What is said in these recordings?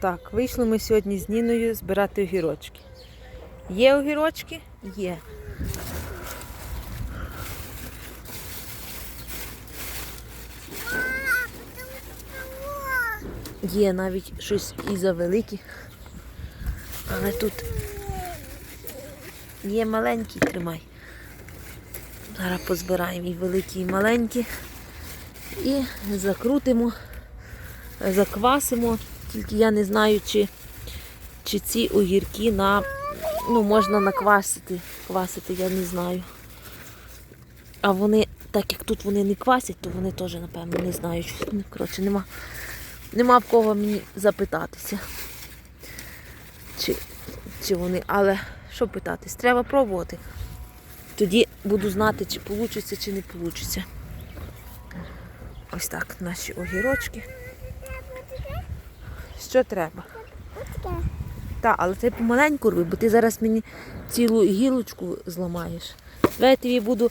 Так, вийшли ми сьогодні з Ніною збирати огірочки. Є огірочки? Є. Є навіть щось і завеликі. Але тут є маленький, тримай. Зараз позбираємо і великі, і маленькі. І закрутимо, заквасимо. Тільки я не знаю, чи, чи ці огірки на, ну, можна наквасити. Квасити, я не знаю. А вони, так як тут вони не квасять, то вони теж, напевно, не знають. Коротше, нема, нема в кого мені запитатися. Чи, чи вони, але що питатись? Треба пробувати. Тоді буду знати, чи вийде, чи не вийде. Ось так наші огірочки. Що треба? Так, але це помаленьку роби, бо ти зараз мені цілу гілочку зламаєш. Давай я тобі буду.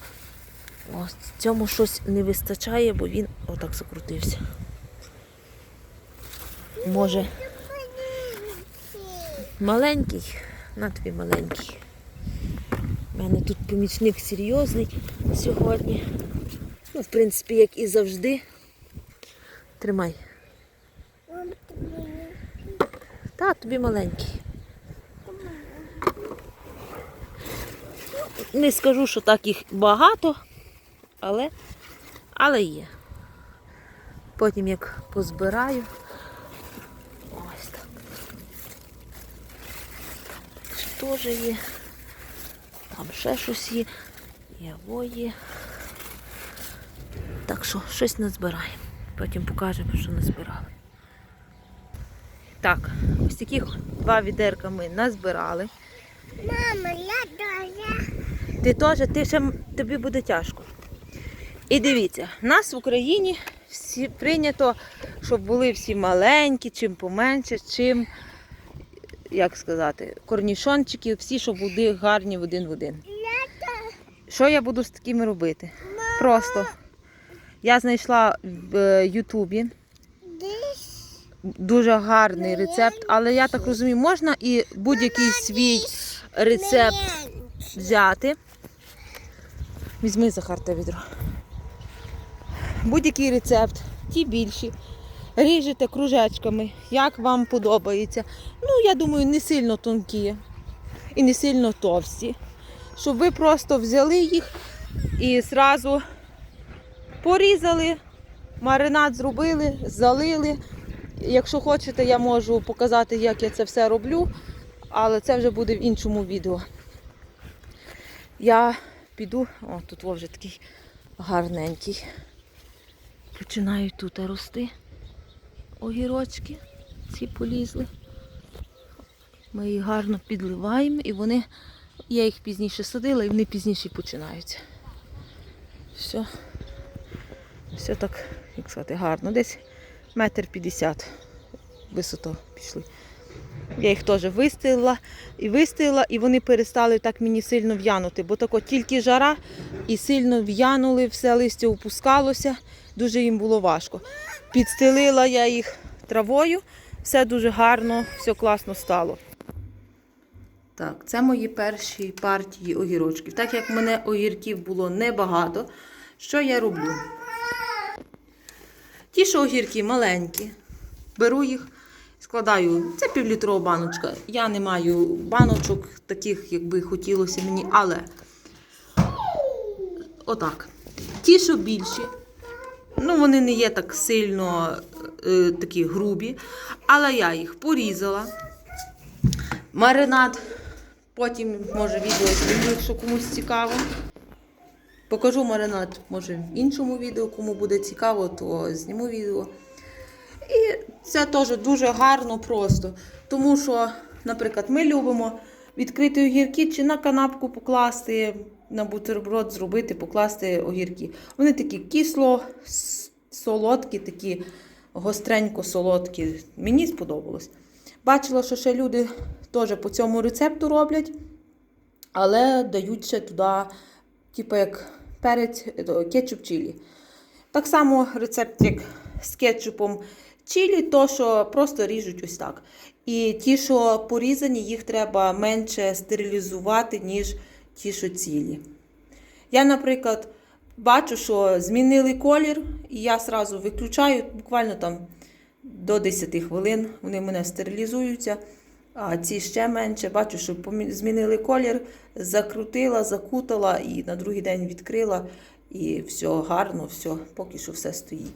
Ось цьому щось не вистачає, бо він отак закрутився. Може. Маленький, на тобі маленький. У мене тут помічник серйозний сьогодні. Ну, в принципі, як і завжди. Тримай. Та, тобі маленький. Не скажу, що так їх багато, але, але є. Потім як позбираю. Ось так. Ще теж є. Там ще щось є. Яво є. Так що щось назбираємо. Потім покажемо, що назбирали. Так, ось таких два відерка ми назбирали. Мама, я тоже. Ти теж, ти ще тобі буде тяжко. І дивіться, в нас в Україні всі прийнято, щоб були всі маленькі, чим поменше, чим, як сказати, корнішончики, всі, щоб були гарні в один в один. Що я буду з такими робити? Просто я знайшла в е, Ютубі дуже гарний рецепт, але я так розумію, можна і будь-який свій рецепт взяти. Візьми Захар те відро. Будь-який рецепт, ті більші. Ріжете кружечками, як вам подобається. Ну, я думаю, не сильно тонкі і не сильно товсті. Щоб ви просто взяли їх і зразу порізали, маринад зробили, залили. Якщо хочете, я можу показати, як я це все роблю, але це вже буде в іншому відео. Я піду, о, тут вже такий гарненький. Починають тут рости огірочки, ці полізли. Ми їх гарно підливаємо і вони, я їх пізніше садила і вони пізніше починаються. Все, все так, як сказати, гарно. Десь метр п'ятдесят висоту пішли. Я їх теж вистелила і вистелила, і вони перестали так мені сильно в'янути, бо тако тільки жара і сильно в'янули, все листя опускалося, дуже їм було важко. Підстелила я їх травою, все дуже гарно, все класно стало. Так, це мої перші партії огірочків. Так як в мене огірків було небагато, що я роблю? Ті, що огірки маленькі, беру їх, складаю. Це півлітрова баночка. Я не маю баночок таких, як би хотілося мені, але отак. Ті, що більші, ну вони не є так сильно е, такі грубі, але я їх порізала. Маринад. Потім, може, відео якщо комусь цікаво. Покажу маринад, може, в іншому відео, кому буде цікаво, то зніму відео. І це теж дуже гарно просто. Тому що, наприклад, ми любимо відкрити огірки чи на канапку покласти, на бутерброд зробити, покласти огірки. Вони такі кисло, солодкі, такі гостренько солодкі. Мені сподобалось. Бачила, що ще люди теж по цьому рецепту роблять, але дають ще туди, типу як перець, е, кетчуп чилі. Так само рецепт, як з кетчупом Чилі то, що просто ріжуть ось так. І ті, що порізані, їх треба менше стерилізувати, ніж ті, що цілі. Я, наприклад, бачу, що змінили колір, і я сразу виключаю, буквально там до 10 хвилин вони в мене стерилізуються. А ці ще менше. Бачу, що змінили колір, закрутила, закутала і на другий день відкрила. І все гарно, все, поки що все стоїть.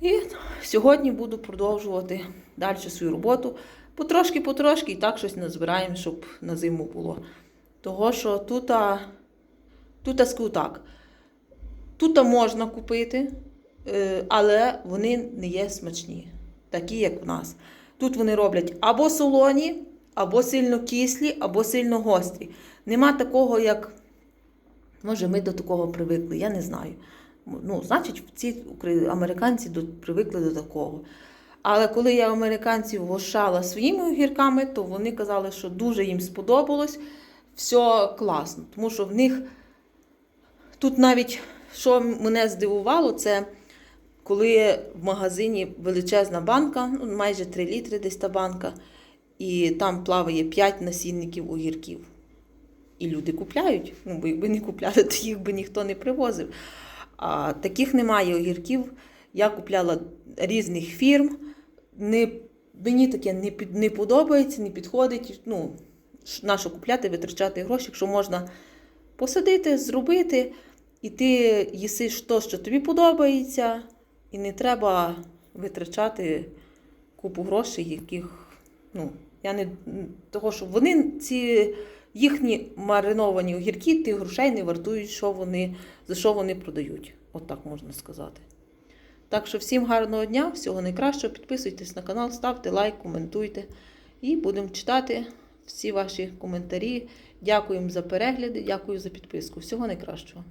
І сьогодні буду продовжувати далі свою роботу. Потрошки-потрошки і так щось назбираємо, щоб на зиму було. Того, що тут, тут скажу так, тут можна купити, е, але вони не є смачні, такі, як в нас. Тут вони роблять або солоні, або сильно кислі, або сильно гострі. Нема такого, як Може, ми до такого привикли, я не знаю. Ну, значить, ці американці привикли до такого. Але коли я американців гощала своїми огірками, то вони казали, що дуже їм сподобалось, все класно. Тому що в них тут навіть, що мене здивувало, це коли в магазині величезна банка, ну, майже 3 літри десь та банка, і там плаває 5 насінників огірків. І люди купляють. Ну, бо якби не купляли, то їх би ніхто не привозив. А таких немає огірків. Я купляла різних фірм. Не, мені таке не, не подобається, не підходить. Ну, ш- на що купляти, витрачати гроші, якщо можна посадити, зробити, і ти їсиш то, що тобі подобається, і не треба витрачати купу грошей, яких ну, я не того, що вони ці їхні мариновані огірки тих грошей не вартують, що вони, за що вони продають. От так можна сказати. Так що всім гарного дня, всього найкращого. Підписуйтесь на канал, ставте лайк, коментуйте. І будемо читати всі ваші коментарі. Дякуємо за перегляди, дякую за підписку. Всього найкращого.